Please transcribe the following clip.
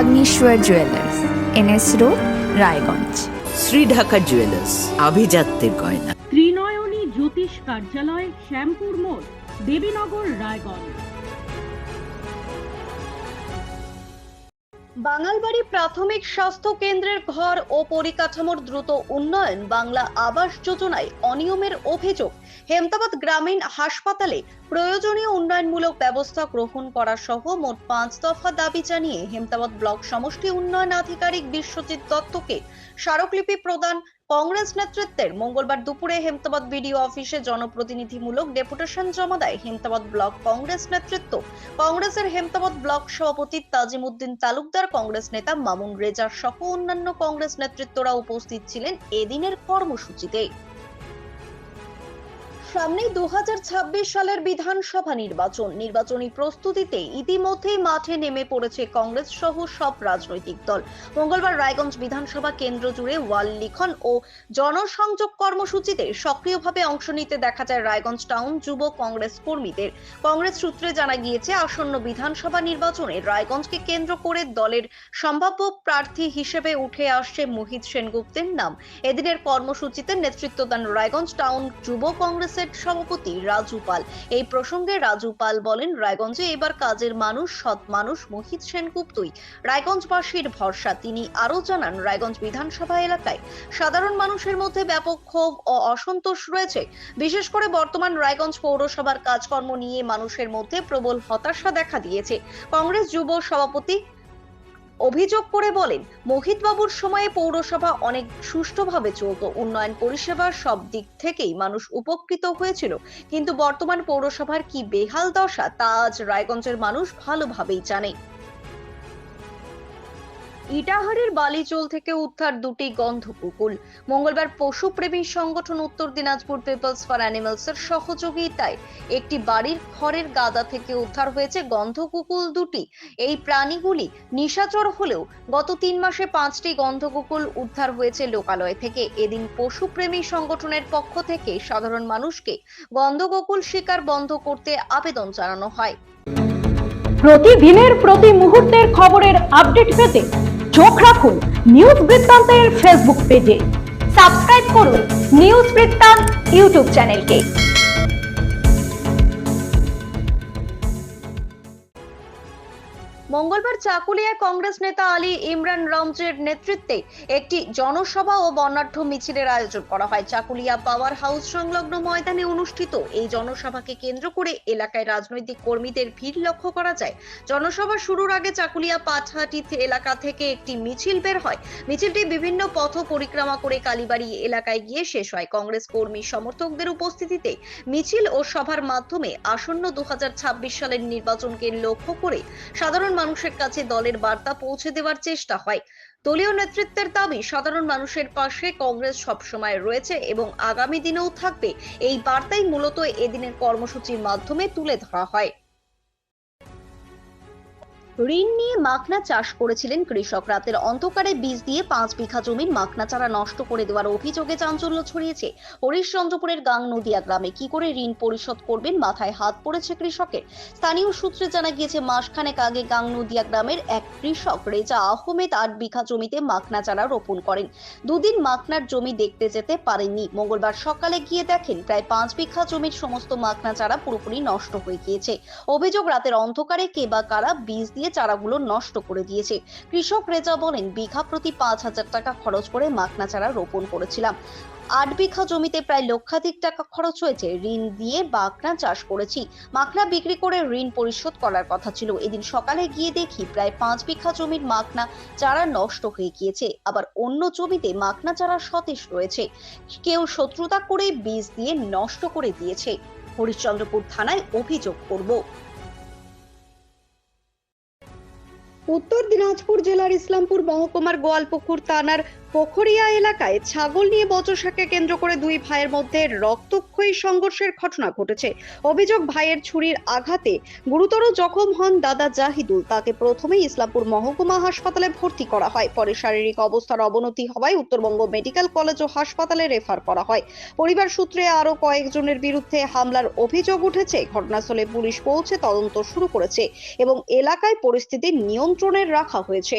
Agnishwar jewellers NS road Raiganj Shri Dhaka jewellers আভিজাত্যের গয়না ত্রিনয়নী জ্যোতিষ কার্যালয় শ্যামপুর মোড় দেবীনগর রায়গঞ্জ। বাঙালবাড়ি প্রাথমিক স্বাস্থ্য কেন্দ্রের ঘর ও পরিকাঠামোর দ্রুত উন্নয়ন বাংলা আবাস যোজনায় অনিয়মের অভিযোগ। হেমতাবাদ গ্রামীণ হাসপাতালে প্রয়োজনীয় উন্নয়নমূলক ব্যবস্থা গ্রহণ করা সহ মোট পাঁচ দফা দাবি জানিয়ে হেমতাবাদ ব্লক সমষ্টি উন্নয়ন আধিকারিক বিশ্বজিৎ দত্তকে স্মারকলিপি প্রদান কংগ্রেস নেতৃত্বের মঙ্গলবার দুপুরে হেমতাবাদ বিডিও অফিসে জনপ্রতিনিধিমূলক ডেপুটেশন জমা দেয় হেমতাবাদ ব্লক কংগ্রেস নেতৃত্ব। কংগ্রেসের হেমতাবাদ ব্লক সভাপতি তাজিমুদ্দিন তালুকদার, কংগ্রেস নেতা মামুন রেজার সহ অন্যান্য কংগ্রেস নেতৃত্বরা উপস্থিত ছিলেন এদিনের কর্মসূচিতে। সামনেই দু সালের বিধানসভা নির্বাচন। নির্বাচনী প্রস্তুতিতে ইতিমধ্যেই মাঠে নেমে পড়েছে কংগ্রেস সহ সব রাজনৈতিক দল। মঙ্গলবার রায়গঞ্জ বিধানসভা কেন্দ্র জুড়ে ওয়াল লিখন ও জনসংযোগ কর্মসূচিতে সক্রিয়ভাবে অংশ নিতে দেখা যায় রায়গঞ্জ টাউন যুব কংগ্রেস কর্মীদের। কংগ্রেস সূত্রে জানা গিয়েছে, আসন্ন বিধানসভা নির্বাচনে রায়গঞ্জকে কেন্দ্র করে দলের সম্ভাব্য প্রার্থী হিসেবে উঠে আসছে মোহিত সেনগুপ্তের নাম। এদিনের কর্মসূচিতে নেতৃত্ব দেন রায়গঞ্জ টাউন যুব কংগ্রেসের সভাপতি রাজু পাল এই প্রসঙ্গে রাজু পাল বলেন, রায়গঞ্জে এবার কাজের মানুষ, সৎ মানুষ মোহিত সেনগুপ্তই। রায়গঞ্জবাসীর ভরসা। তিনি আরও জানান, রায়গঞ্জ বিধানসভা এলাকায় সাধারণ মানুষের মধ্যে ব্যাপক ক্ষোভ ও অসন্তোষ রয়েছে। বিশেষ করে বর্তমান রায়গঞ্জ পৌরসভার কাজকর্ম নিয়ে মানুষের মধ্যে প্রবল হতাশা দেখা দিয়েছে। কংগ্রেস যুব সভাপতি অভিযোগ করে বলেন মোহিত বাবুর সময়ে পৌরসভা অনেক সুষ্ঠুভাবে চলত। উন্নয়ন পরিষেবার সব দিক থেকেই মানুষ উপকৃত হয়েছিল। কিন্তু বর্তমান পৌরসভার কি বেহাল দশা তা আজ রায়গঞ্জের মানুষ ভালোভাবেই জানে ইটাহারের বালিচোল থেকে উদ্ধার দুটি গন্ধকুকুল মঙ্গলবার পশুপ্রেমী সংগঠন উত্তর দিনাজপুর পিপলস ফর অ্যানিমালস এর সহযোগিতায় একটি বাড়ির খড়ের গাদা থেকে উদ্ধার হয়েছে গন্ধকুকুল দুটি। এই প্রাণীগুলি নিশাচর হলেও গত তিন মাসে পাঁচটি গন্ধকুকুল উদ্ধার হয়েছে লোকালয় থেকে। এদিন পশুপ্রেমী সংগঠনের পক্ষ থেকে সাধারণ মানুষকে গন্ধকুকুল শিকার বন্ধ করতে আবেদন জানানো হয়। প্রতিদিনের প্রতি মুহূর্তের খবরের আপডেট পেতে চোখ রাখুন নিউজ বৃত্তান্তের ফেসবুক পেজে। সাবস্ক্রাইব করুন নিউজ বৃত্তান্ত ইউটিউব চ্যানেলকে। মঙ্গলবার চাকুলিয়ায় কংগ্রেস নেতা আলী ইমরান রমজের নেতৃত্বে একটি জনসভা ও বর্ণাঢ্য মিছিলের আয়োজন করা হয়। চাকুলিয়া পাওয়ার হাউস সংলগ্ন ময়দানে অনুষ্ঠিত এই জনসভাকে কেন্দ্র করে এলাকায় রাজনৈতিক কর্মীদের ভিড় লক্ষ্য করা যায়। জনসভা শুরুর আগে চাকুলিয়া পাটহাটি এলাকা থেকে একটি মিছিল বের হয়। মিছিলটি বিভিন্ন পথ পরিক্রমা করে কালীবাড়ি এলাকায় গিয়ে শেষ হয়। কংগ্রেস কর্মী সমর্থকদের উপস্থিতিতে মিছিল ও সভার মাধ্যমে আসন্ন দু হাজার ছাব্বিশ সালের নির্বাচনকে লক্ষ্য করে সাধারণ মানুষের কাছে দলের বার্তা পৌঁছে দেওয়ার চেষ্টা হয়। দলীয় নেতৃত্বের দাবি, সাধারণ মানুষের পাশে কংগ্রেস সবসময় রয়েছে এবং আগামী দিনেও থাকবে। এই বার্তাই মূলত এদিনের কর্মসূচির মাধ্যমে তুলে ধরা হয়। ঋণ নিয়ে মাখনা চাষ করেছিলেন কৃষক। রাতের অন্ধকারে বীজ দিয়ে পাঁচ বিঘা জমির মাখনা চারা নষ্ট করে দেওয়ার অভিযোগে চাঞ্চল্য ছড়িয়েছে হরিশচন্দ্রপুরের গাং নদিয়া গ্রামে। কি করে ঋণ পরিশোধ করবেন? মাথায় হাত পড়েছে কৃষকের। স্থানীয় সূত্রে জানা গিয়েছে, মাসখানেক আগে গাং নদিয়া গ্রামের এক কৃষক রেজা আহমেদ আট বিঘা জমিতে মাখনা চারা রোপণ করেন। দুদিন মাখনার জমি দেখতে যেতে পারেননি। মঙ্গলবার সকালে গিয়ে দেখেন, প্রায় পাঁচ বিঘা জমির সমস্ত মাখনা চারা পুরোপুরি নষ্ট হয়ে গিয়েছে। অভিযোগ, রাতের অন্ধকারে কে বা কারা বীজ দিয়ে চারাগুলো নষ্ট করে দিয়েছে। কৃষক রেজা বলেন, বিঘা প্রতি পাঁচ হাজার টাকা খরচ করে মাখনা চারা রোপণ করেছিলাম। আট বিঘা জমিতে প্রায় লক্ষাধিক টাকা খরচ হয়েছে, ঋণ দিয়ে মাখনা চাষ করেছি। মাখনা বিক্রি করে ঋণ পরিশোধ করার কথা ছিল। এদিন সকালে গিয়ে দেখি প্রায় পাঁচ বিঘা জমির মাখনা চারা নষ্ট হয়ে গিয়েছে। আবার অন্য জমিতে মাখনা চারা সতেজ রয়েছে। কেউ শত্রুতা করে বীজ দিয়ে নষ্ট করে দিয়েছে। হরিশ্চন্দ্রপুর থানায় অভিযোগ করব। উত্তর দিনাজপুর জেলার ইসলামপুর মহকুমার গোয়ালপুকুর থানার পোখরিয়া এলাকায় ছাগল নিয়ে বচসাকে কেন্দ্র করে দুই ভাইয়ের মধ্যে রক্তক্ষয়ী সংঘর্ষের ঘটনা ঘটেছে। অভিযোগ, ভাইয়ের ছুরির আঘাতে গুরুতর জখম হন দাদা জাহিদুল। তাকে প্রথমে ইসলামপুর মহকুমা হাসপাতালে ভর্তি করা হয়। পরে শারীরিক অবস্থার অবনতি হওয়ায় উত্তরবঙ্গ মেডিকেল কলেজ ও হাসপাতালে রেফার করা হয়। পরিবার সূত্রে আরও কয়েকজনের বিরুদ্ধে হামলার অভিযোগ উঠেছে। ঘটনাস্থলে পুলিশ পৌঁছে তদন্ত শুরু করেছে এবং এলাকায় পরিস্থিতি নিয়ন্ত্রণে রাখা হয়েছে।